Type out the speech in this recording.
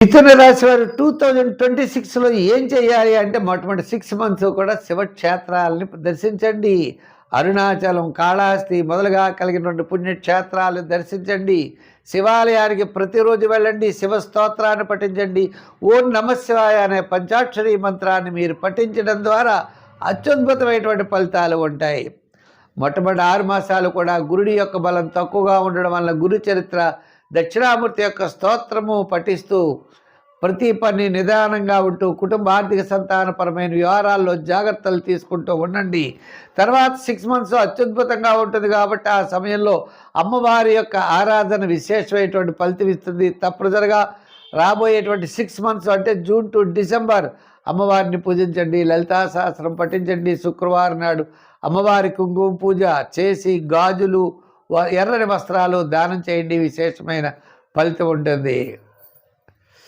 మిథున రాశి వారు టూ థౌజండ్ ట్వంటీ సిక్స్లో ఏం చేయాలి అంటే మొట్టమొదటి సిక్స్ మంత్స్ కూడా శివక్షేత్రాలని దర్శించండి. అరుణాచలం కాళహస్తి మొదలుగా కలిగినటువంటి పుణ్యక్షేత్రాలు దర్శించండి. శివాలయానికి ప్రతిరోజు వెళ్ళండి శివ స్తోత్రాన్ని పఠించండి. ఓం నమశివాయ అనే పంచాక్షరి మంత్రాన్ని మీరు పఠించడం ద్వారా అత్యద్భుతమైనటువంటి ఫలితాలు ఉంటాయి. మొట్టమొదటి ఆరు మాసాలు కూడా గురుడి యొక్క బలం తక్కువగా ఉండడం వల్ల గురు చరిత్ర దక్షిణామూర్తి యొక్క స్తోత్రము పఠిస్తూ ప్రతి పని నిదానంగా ఉంటూ కుటుంబ ఆర్థిక సంతానపరమైన వ్యవహారాల్లో జాగ్రత్తలు తీసుకుంటూ ఉండండి. తర్వాత సిక్స్ మంత్స్ అత్యద్భుతంగా ఉంటుంది కాబట్టి ఆ సమయంలో అమ్మవారి యొక్క ఆరాధన విశేషమైనటువంటి ఫలితం ఇస్తుంది. తప్పనిసరిగా రాబోయేటువంటి సిక్స్ మంత్స్ అంటే జూన్ టు డిసెంబర్ అమ్మవారిని పూజించండి. లలితా సహస్రం పఠించండి. శుక్రవారం నాడు అమ్మవారి కుంకుమ పూజ చేసి గాజులు ఎర్రని వస్త్రాలు దానం చేయండి విశేషమైన ఫలితం ఉంటుంది.